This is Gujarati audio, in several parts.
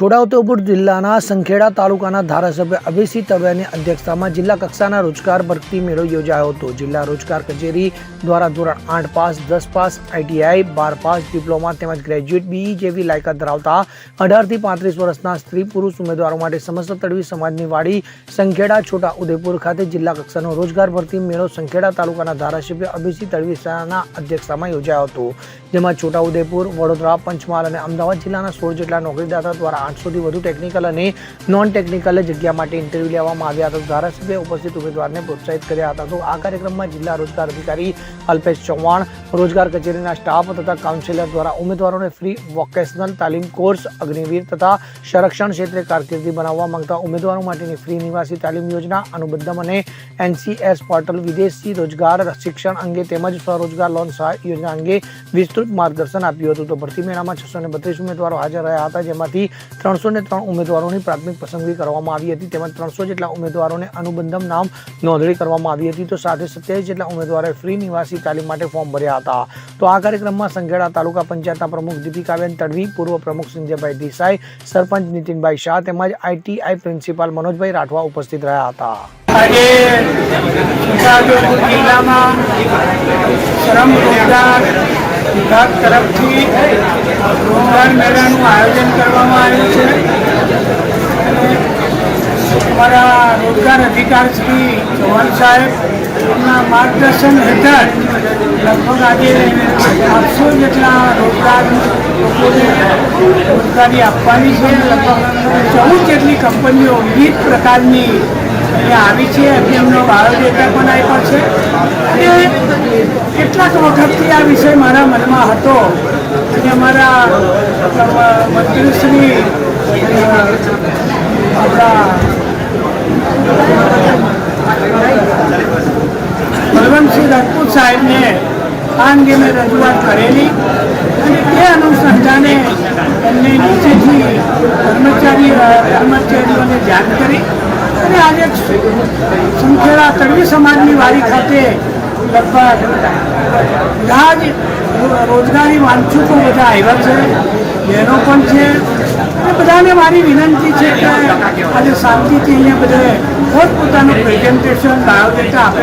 છોટાઉદેપુર જિલ્લાના સંખેડા તાલુકાના ધારાસભ્ય અભિસિંહ તવેની અધ્યક્ષતામાં જિલ્લા કક્ષાના રોજગાર ભરતી મેળો યોજાયો હતો. જિલ્લા રોજગાર કચેરી દ્વારા ધોરણ આઠ પાસ, દસ પાસ, આઈટીઆઈ, બાર પાસ, ડિપ્લોમા તેમજ ગ્રેજ્યુએટ બીઈ જેવી લાયકાત ધરાવતા અઢારથી પાંત્રીસ વર્ષના સ્ત્રી પુરુષ ઉમેદવારો માટે સમસ્ત તળવી સમાજની વાડી સંખેડા છોટા ઉદેપુર ખાતે જિલ્લા કક્ષાનો રોજગાર ભરતી મેળો સંખેડા તાલુકાના ધારાસભ્ય અભિસિંહ તળવીસાના અધ્યક્ષતામાં યોજાયો હતો. જેમાં છોટાઉદેપુર, વડોદરા, પંચમહાલ અને અમદાવાદ જિલ્લાના સોળ જેટલા નોકરીદાતા દ્વારા આઠસોથી વધુ ટેકનિકલ અને નોન ટેકનિકલ જગ્યા માટે ઇન્ટરવ્યૂ લેવામાં આવ્યા હતા. ધારાસભ્ય ઉપસ્થિત ઉમેદવારને પ્રોત્સાહિત કર્યા હતા. તો આ કાર્યક્રમમાં જિલ્લા રોજગાર અધિકારી અલ્પેશ ચૌહાણ, રોજગાર કચેરીના સ્ટાફ તથા કાઉન્સિલર દ્વારા ઉમેદવારોને ફ્રી વોકેશનલ તાલીમ કોર્સ અગ્નિવીર તથા સંરક્ષણ ક્ષેત્રે કારકિર્દી બનાવવા માંગતા ઉમેદવારો માટેની ફ્રી નિવાસી તાલીમ યોજના અનુબદ્ધમ અને એનસીએસ પોર્ટલ વિદેશી રોજગાર શિક્ષણ અંગે તેમજ સ્વરોજગાર લોન સહાય યોજના અંગે વિસ્તૃત માર્ગદર્શન આપ્યું હતું. તો ભરતી મેળામાં છસો ને બત્રીસ ઉમેદવારો હાજર રહ્યા હતા. જેમાંથી ત્રણસો ને ત્રણ ઉમેદવારોની પ્રાથમિક પસંદગી કરવામાં આવી હતી, તેમજ ત્રણસો જેટલા ઉમેદવારોને અનુબંધમ નામ નોંધણી કરવામાં આવી હતી. તો સાથે સત્યાવીસ જેટલા ઉમેદવારોએ ફ્રી નિવાસી તાલીમ માટે ફોર્મ ભર્યા હતા. તો આ કાર્યક્રમમાં સંઘેડા તાલુકા પંચાયતના પ્રમુખ દીપિકાબેન તડવી, પૂર્વ પ્રમુખ સંજયભાઈ દેસાઈ, સરપંચ નીતિનભાઈ શાહ તેમજ આઈટીઆઈ પ્રિન્સિપાલ મનોજભાઈ રાઠવા ઉપસ્થિત રહ્યા હતા. આજે છોટાઉદેપુર જિલ્લામાં શ્રમ રોજગાર વિભાગ તરફથી રોજગાર મેળાનું આયોજન કરવામાં આવ્યું છે. અમારા રોજગાર અધિકાર શ્રી ચૌહાણ સાહેબના માર્ગદર્શન હેઠળ લગભગ આજે આઠસો જેટલા રોજગાર લોકોને રોજગારી આપવાની છે લગભગ ચૌદ જેટલી કંપનીઓ વિવિધ પ્રકારની અહીંયા આવી છે. એમનો બાયોડેટા પણ આપ્યો છે. અને કેટલાક વખતથી આ વિષય મારા મનમાં હતો અને અમારા મંત્રીશ્રી, આપણા બલવંતસિંહ રાજપૂત સાહેબને આ અંગે મેં રજૂઆત કરેલી અને તે અનુસંધાને એમને નીચેથી કર્મચારી, કર્મચારીઓને જાણ કરી અને આજે સંખેડા તળવી સમાજની વાડી ખાતે લગભગ બધા જ રો- રોજગારી વાંચુકો બધા આવ્યા છે. બહેનો પણ છે. અને બધાને મારી વિનંતી છે કે આજે શાંતિથી અહીંયા બધે પોતપોતાનું પ્રેઝન્ટેશન બાયોડેટા આપે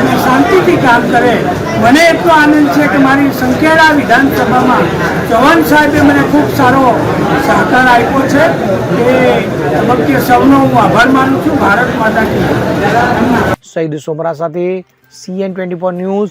અને શાંતિથી કામ કરે. મને એટલો આનંદ છે કે મારી સંખેડા વિધાનસભામાં ચૌહાણ સાહેબે મને ખૂબ સારો સહકાર આપ્યો છે. એ તબક્કે સૌનો હું આભાર માનું છું. ભારત માતા કી સઈદ સોમરા સાથે CN twenty four news.